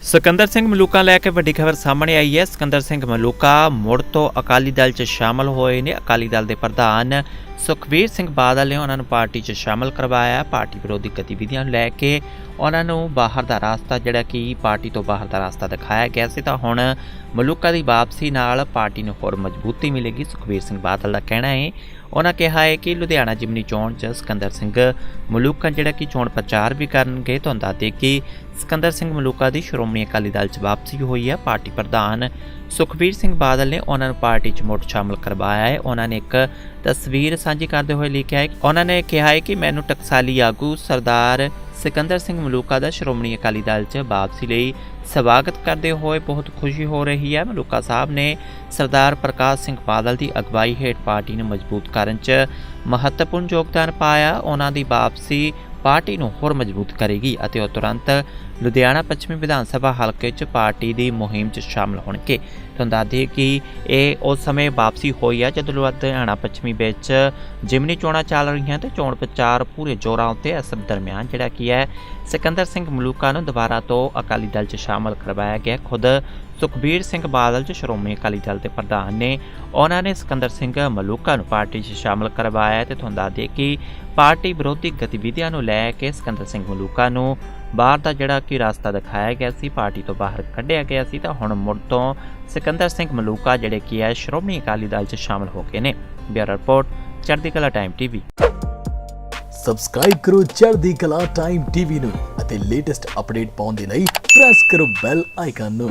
ਸਿਕੰਦਰ ਸਿੰਘ ਮਲੂਕਾ ਲੈ ਕੇ ਵੱਡੀ ਖਬਰ ਸਾਹਮਣੇ ਆਈ ਹੈ। ਸਿਕੰਦਰ ਸਿੰਘ ਮਲੂਕਾ ਮੁੜ ਤੋਂ ਅਕਾਲੀ ਦਲ 'ਚ ਸ਼ਾਮਲ ਹੋਏ ਨੇ। ਅਕਾਲੀ ਦਲ ਦੇ ਪ੍ਰਧਾਨ ਸੁਖਬੀਰ ਸਿੰਘ ਬਾਦਲ ਨੇ ਉਹਨਾਂ ਨੂੰ ਪਾਰਟੀ 'ਚ ਸ਼ਾਮਲ ਕਰਵਾਇਆ। ਪਾਰਟੀ ਵਿਰੋਧੀ ਗਤੀਵਿਧੀਆਂ ਨੂੰ ਲੈ ਕੇ ਉਹਨਾਂ ਨੂੰ ਬਾਹਰ ਦਾ ਰਸਤਾ, ਜਿਹੜਾ ਕਿ ਪਾਰਟੀ ਤੋਂ ਬਾਹਰ ਦਾ ਰਸਤਾ ਦਿਖਾਇਆ ਗਿਆ ਸੀ, ਤਾਂ ਹੁਣ ਮਲੂਕਾ ਦੀ ਵਾਪਸੀ ਨਾਲ ਪਾਰਟੀ ਨੂੰ ਹੋਰ ਮਜ਼ਬੂਤੀ ਮਿਲੇਗੀ। ਸੁਖਬੀਰ ਸਿੰਘ ਬਾਦਲ ਦਾ ਕਹਿਣਾ ਹੈ, ਉਹਨਾਂ ਕਿਹਾ ਹੈ ਕਿ ਲੁਧਿਆਣਾ ਜਿਮਨੀ ਚੋਣ 'ਚ ਸਿਕੰਦਰ ਸਿੰਘ ਮਲੂਕਾ, ਜਿਹੜਾ ਕਿ ਚੋਣ ਪ੍ਰਚਾਰ ਵੀ ਕਰਨਗੇ ਤੁਹਾਨੂੰ ਦੱਸ ਦਈਏ ਕਿ ਸਿਕੰਦਰ ਸਿੰਘ ਮਲੂਕਾ ਦੀ ਸ਼੍ਰੋਮਣੀ ਅਕਾਲੀ ਦਲ 'ਚ ਵਾਪਸੀ ਹੋਈ ਹੈ। ਪਾਰਟੀ ਪ੍ਰਧਾਨ ਸੁਖਬੀਰ ਸਿੰਘ ਬਾਦਲ ਨੇ ਉਹਨਾਂ ਨੂੰ ਪਾਰਟੀ 'ਚ ਮੁੜ ਸ਼ਾਮਲ ਕਰਵਾਇਆ ਹੈ। ਉਹਨਾਂ ਨੇ ਇੱਕ ਤਸਵੀਰ ਸਾਂਝੀ ਕਰਦੇ ਹੋਏ ਲਿਖਿਆ ਹੈ ਉਹਨਾਂ ਨੇ ਕਿਹਾ ਹੈ ਕਿ ਮੈਨੂੰ ਟਕਸਾਲੀ ਆਗੂ ਸਰਦਾਰ ਸਿਕੰਦਰ ਸਿੰਘ ਮਲੂਕਾ ਦਾ ਸ਼੍ਰੋਮਣੀ ਅਕਾਲੀ ਦਲ 'ਚ ਵਾਪਸੀ ਲਈ ਸਵਾਗਤ ਕਰਦੇ ਹੋਏ ਬਹੁਤ ਖੁਸ਼ੀ ਹੋ ਰਹੀ ਹੈ। ਮਲੂਕਾ ਸਾਹਿਬ ਨੇ ਸਰਦਾਰ ਪ੍ਰਕਾਸ਼ ਸਿੰਘ ਬਾਦਲ ਦੀ ਅਗਵਾਈ ਹੇਠ ਪਾਰਟੀ ਨੂੰ ਮਜ਼ਬੂਤ ਕਰਨ 'ਚ ਮਹੱਤਵਪੂਰਨ ਯੋਗਦਾਨ ਪਾਇਆ। ਉਹਨਾਂ ਦੀ ਵਾਪਸੀ ਪਾਰਟੀ ਨੂੰ ਹੋਰ ਮਜ਼ਬੂਤ ਕਰੇਗੀ ਅਤੇ ਉਹ ਤੁਰੰਤ ਲੁਧਿਆਣਾ ਪੱਛਮੀ ਵਿਧਾਨ ਸਭਾ ਹਲਕੇ 'ਚ ਪਾਰਟੀ ਦੀ ਮੁਹਿੰਮ 'ਚ ਸ਼ਾਮਲ ਹੋਣਗੇ। ਤੁਹਾਨੂੰ ਦੱਸ ਕਿ ਇਹ ਉਸ ਸਮੇਂ ਵਾਪਸੀ ਹੋਈ ਹੈ ਜਦੋਂ ਲੁਧਿਆਣਾ ਪੱਛਮੀ ਵਿੱਚ ਜਿਮਨੀ ਚੋਣਾਂ ਚੱਲ ਰਹੀਆਂ ਤੇ ਚੋਣ ਪ੍ਰਚਾਰ ਪੂਰੇ ਜ਼ੋਰਾਂ ਉੱਤੇ ਇਸ ਦਰਮਿਆਨ, ਜਿਹੜਾ ਕੀ ਹੈ, ਸਿਕੰਦਰ ਸਿੰਘ ਮਲੂਕਾ ਨੂੰ ਦੁਬਾਰਾ ਤੋਂ ਅਕਾਲੀ ਦਲ 'ਚ ਸ਼ਾਮਲ ਕਰਵਾਇਆ ਗਿਆ। ਖੁਦ ਸੁਖਬੀਰ ਸਿੰਘ ਬਾਦਲ ਜੋ ਸ਼੍ਰੋਮਣੀ ਅਕਾਲੀ ਦਲ ਦੇ ਪ੍ਰਧਾਨ ਨੇ, ਉਹਨਾਂ ਨੇ ਸਿਕੰਦਰ ਸਿੰਘ ਮਲੂਕਾ ਨੂੰ ਪਾਰਟੀ 'ਚ ਸ਼ਾਮਲ ਕਰਵਾਇਆ ਹੈ ਤੇ ਤੁਹਾਨੂੰ ਦੱਸ ਦਈਏ ਕਿ ਪਾਰਟੀ ਵਿਰੋਧੀ ਗਤੀਵਿਧੀਆਂ ਨੂੰ ਲੈ ਕੇ ਸਿਕੰਦਰ ਸਿੰਘ ਮਲੂਕਾ ਨੂੰ ਬਾਹਰ ਦਾ ਜਿਹੜਾ ਕਿ ਰਸਤਾ ਦਿਖਾਇਆ ਗਿਆ ਸੀ, ਪਾਰਟੀ ਤੋਂ ਬਾਹਰ ਕੱਢਿਆ ਗਿਆ ਸੀ, ਤਾਂ ਹੁਣ ਮੁੜ ਤੋਂ ਸਿਕੰਦਰ ਸਿੰਘ ਮਲੂਕਾ ਜਿਹੜੇ ਕੀ ਹੈ, ਸ਼੍ਰੋਮਣੀ ਅਕਾਲੀ ਦਲ 'ਚ ਸ਼ਾਮਲ ਹੋ ਗਏ ਨੇ। ਬਿਊਰੋ ਰਿਪੋਰਟ, ਚੜ੍ਹਦੀ ਕਲਾ ਟਾਈਮ ਟੀਵੀ। ਸਬਸਕ੍ਰਾਈਬ ਕਰੋ ਚੜ੍ਹਦੀ ਕਲਾ ਟਾਈਮ ਟੀਵੀ ਨੂੰ ਅਤੇ ਲੇਟੈਸਟ ਅਪਡੇਟ ਪਾਉਣ ਦੇ ਲਈ ਪ੍ਰੈਸ ਕਰੋ ਬੈਲ ਆਈਕਨ ਨੂੰ।